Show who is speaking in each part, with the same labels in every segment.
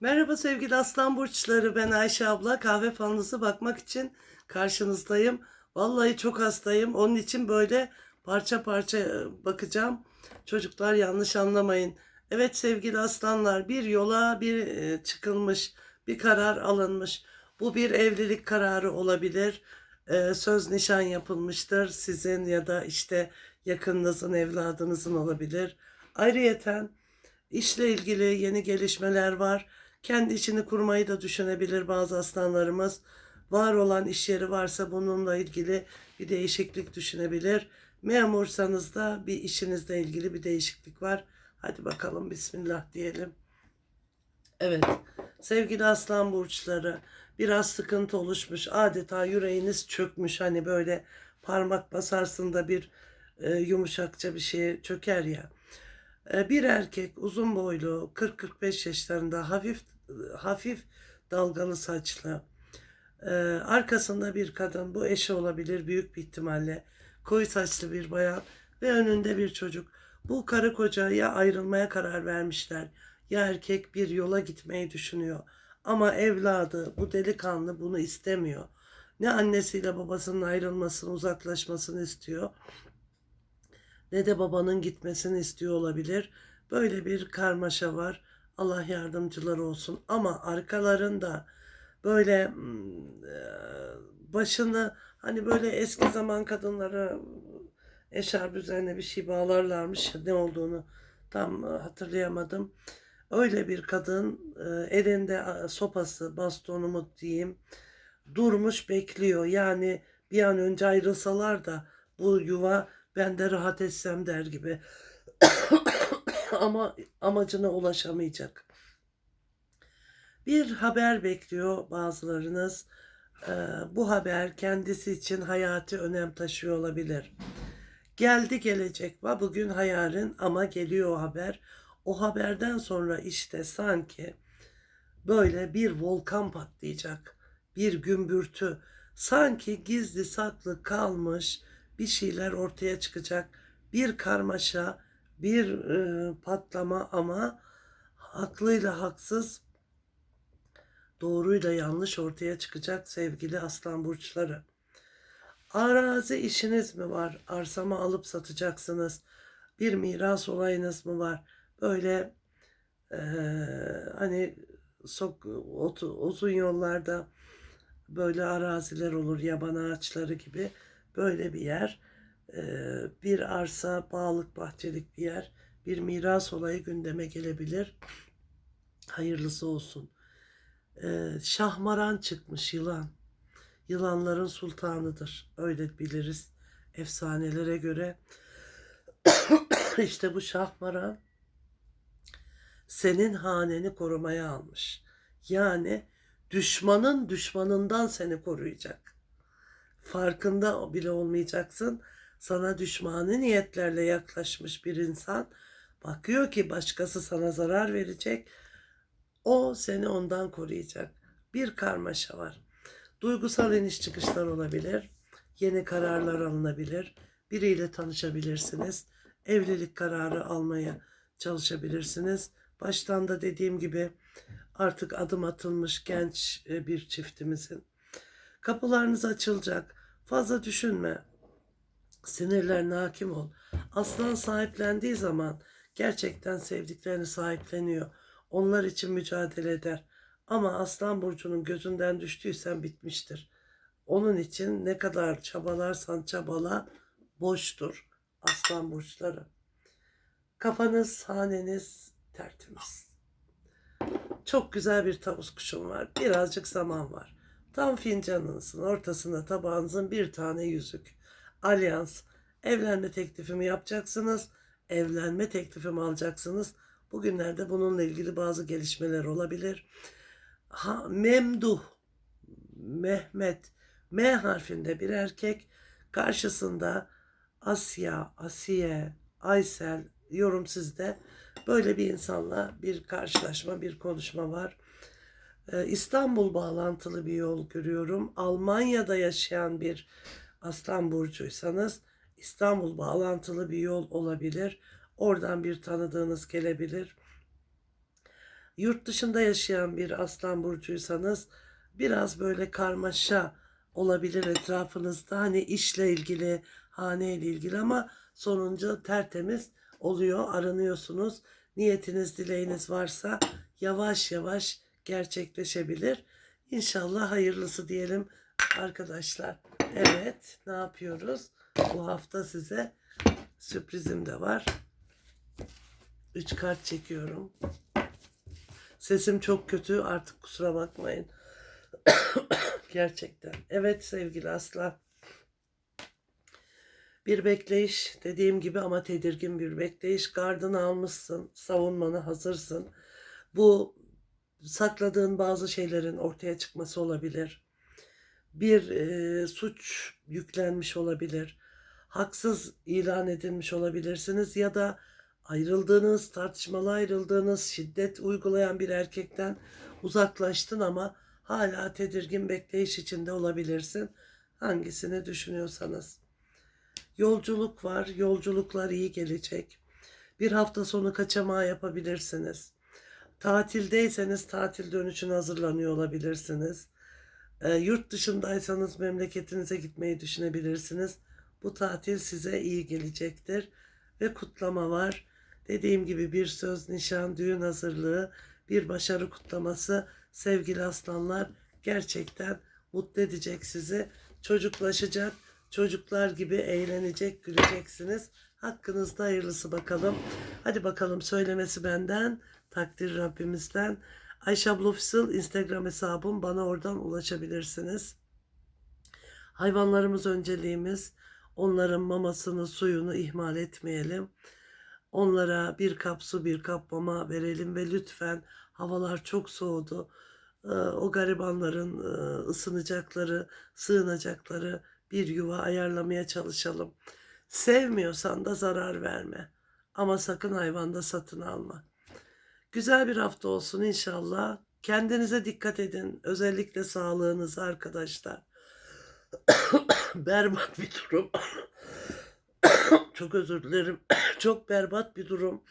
Speaker 1: Merhaba sevgili aslan burçları. Ben Ayşe abla. Kahve falınıza bakmak için karşınızdayım. Vallahi çok hastayım. Onun için böyle parça parça e, bakacağım. Çocuklar yanlış anlamayın. Evet sevgili aslanlar bir yola bir e, çıkılmış, bir karar alınmış. Bu bir evlilik kararı olabilir. E, Söz nişan yapılmıştır. Sizin ya da işte yakınınızın, evladınızın olabilir. Ayrıyeten işle ilgili yeni gelişmeler var. Kendi işini kurmayı da düşünebilir bazı aslanlarımız. Var olan iş yeri varsa bununla ilgili bir değişiklik düşünebilir. Memursanız da bir işinizle ilgili bir değişiklik var. Hadi bakalım bismillah diyelim. Evet sevgili aslan burçları biraz sıkıntı oluşmuş adeta yüreğiniz çökmüş hani böyle parmak basarsın da bir e, yumuşakça bir şeye çöker ya. E, bir erkek uzun boylu 40-45 yaşlarında hafif hafif dalgalı saçlı e, arkasında bir kadın bu eşi olabilir büyük bir ihtimalle koyu saçlı bir bayan ve önünde bir çocuk. Bu karı koca ya ayrılmaya karar vermişler ya erkek bir yola gitmeyi düşünüyor. Ama evladı bu delikanlı bunu istemiyor. Ne annesiyle babasının ayrılmasını, uzaklaşmasını istiyor ne de babanın gitmesini istiyor olabilir. Böyle bir karmaşa var. Allah yardımcıları olsun. Ama arkalarında böyle başını hani böyle eski zaman kadınları eşarp üzerine bir şey bağlarlarmış ne olduğunu tam hatırlayamadım. Öyle bir kadın elinde sopası, bastonu mu diyeyim durmuş bekliyor. Yani bir an önce ayrılsalar da bu yuva ben de rahat etsem der gibi. Ama amacına ulaşamayacak. Bir haber bekliyor bazılarınız. Ee, bu haber kendisi için hayati önem taşıyor olabilir. Geldi gelecek var bugün hayalin ama geliyor o haber. O haberden sonra işte sanki böyle bir volkan patlayacak. Bir gümbürtü. Sanki gizli saklı kalmış bir şeyler ortaya çıkacak. Bir karmaşa, bir e, patlama ama haklıyla haksız, doğruyla yanlış ortaya çıkacak sevgili aslan burçları. Arazi işiniz mi var? Arsama alıp satacaksınız. Bir miras olayınız mı var? Böyle e, hani sok, otu, uzun yollarda böyle araziler olur yaban ağaçları gibi böyle bir yer. Bir arsa, bağlık, bahçelik bir yer. Bir miras olayı gündeme gelebilir. Hayırlısı olsun. Şahmaran çıkmış yılan. Yılanların sultanıdır. Öyle biliriz efsanelere göre. işte bu şahmaran senin haneni korumaya almış. Yani düşmanın düşmanından seni koruyacak farkında bile olmayacaksın. Sana düşmanı niyetlerle yaklaşmış bir insan bakıyor ki başkası sana zarar verecek. O seni ondan koruyacak. Bir karmaşa var. Duygusal iniş çıkışlar olabilir. Yeni kararlar alınabilir. Biriyle tanışabilirsiniz. Evlilik kararı almaya çalışabilirsiniz. Baştan da dediğim gibi artık adım atılmış genç e, bir çiftimizin. Kapılarınız açılacak. Fazla düşünme. Sinirlerine hakim ol. Aslan sahiplendiği zaman gerçekten sevdiklerini sahipleniyor. Onlar için mücadele eder. Ama aslan burcunun gözünden düştüysen bitmiştir. Onun için ne kadar çabalarsan çabala boştur aslan burçları. Kafanız, haneniz tertemiz. Çok güzel bir tavus kuşum var. Birazcık zaman var. Tam fincanınızın ortasında tabağınızın bir tane yüzük. Alyans. Evlenme teklifimi yapacaksınız. Evlenme teklifimi alacaksınız. Bugünlerde bununla ilgili bazı gelişmeler olabilir. Ha, Memduh. Mehmet. M harfinde bir erkek. Karşısında Asya, Asiye, Aysel yorum sizde. Böyle bir insanla bir karşılaşma, bir konuşma var. Ee, İstanbul bağlantılı bir yol görüyorum. Almanya'da yaşayan bir Aslan burcuysanız İstanbul bağlantılı bir yol olabilir. Oradan bir tanıdığınız gelebilir. Yurt dışında yaşayan bir aslan burcuysanız biraz böyle karmaşa olabilir etrafınızda. Hani işle ilgili, haneyle ilgili ama sonuncu tertemiz oluyor. Aranıyorsunuz. Niyetiniz, dileğiniz varsa yavaş yavaş gerçekleşebilir. İnşallah hayırlısı diyelim arkadaşlar. Evet, ne yapıyoruz? Bu hafta size sürprizim de var. 3 kart çekiyorum. Sesim çok kötü artık kusura bakmayın. Gerçekten. Evet sevgili Aslan. Bir bekleyiş dediğim gibi ama tedirgin bir bekleyiş. Gardını almışsın, savunmanı hazırsın. Bu sakladığın bazı şeylerin ortaya çıkması olabilir. Bir e, suç yüklenmiş olabilir. Haksız ilan edilmiş olabilirsiniz ya da ayrıldığınız, tartışmalı ayrıldığınız, şiddet uygulayan bir erkekten uzaklaştın ama hala tedirgin bekleyiş içinde olabilirsin. Hangisini düşünüyorsanız. Yolculuk var, yolculuklar iyi gelecek. Bir hafta sonu kaçamağı yapabilirsiniz. Tatildeyseniz tatil dönüşüne hazırlanıyor olabilirsiniz. E, yurt dışındaysanız memleketinize gitmeyi düşünebilirsiniz. Bu tatil size iyi gelecektir. Ve kutlama var. Dediğim gibi bir söz, nişan, düğün hazırlığı, bir başarı kutlaması sevgili aslanlar gerçekten mutlu edecek sizi. Çocuklaşacak, çocuklar gibi eğlenecek, güleceksiniz. Hakkınızda hayırlısı bakalım. Hadi bakalım söylemesi benden, takdir Rabbimizden. Ayşe abla Instagram hesabım bana oradan ulaşabilirsiniz. Hayvanlarımız önceliğimiz. Onların mamasını, suyunu ihmal etmeyelim. Onlara bir kap su, bir kap mama verelim ve lütfen havalar çok soğudu. Ee, O garibanların e, ısınacakları, sığınacakları bir yuva ayarlamaya çalışalım. Sevmiyorsan da zarar verme. Ama sakın hayvanda satın alma. Güzel bir hafta olsun inşallah. Kendinize dikkat edin. Özellikle sağlığınıza arkadaşlar. berbat bir durum. Çok özür dilerim. Çok berbat bir durum.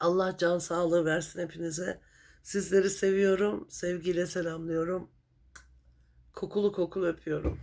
Speaker 1: Allah can sağlığı versin hepinize. Sizleri seviyorum. Sevgiyle selamlıyorum. Kokulu kokulu öpüyorum.